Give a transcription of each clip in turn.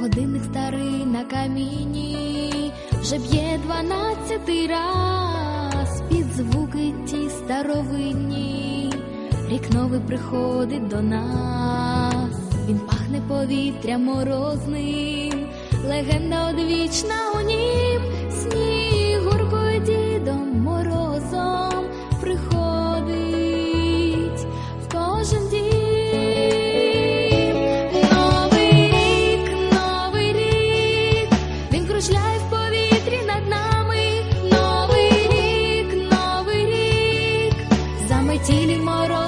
Годинник старий на каміні вже б'є дванадцятий раз під звуки ті старовинні рік новий приходить до нас, він пахне повітрям морозним, легенда одвічна у нім, сніг гуркує дідом морозом приходить в кожен дім. Тілі мороз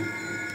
え?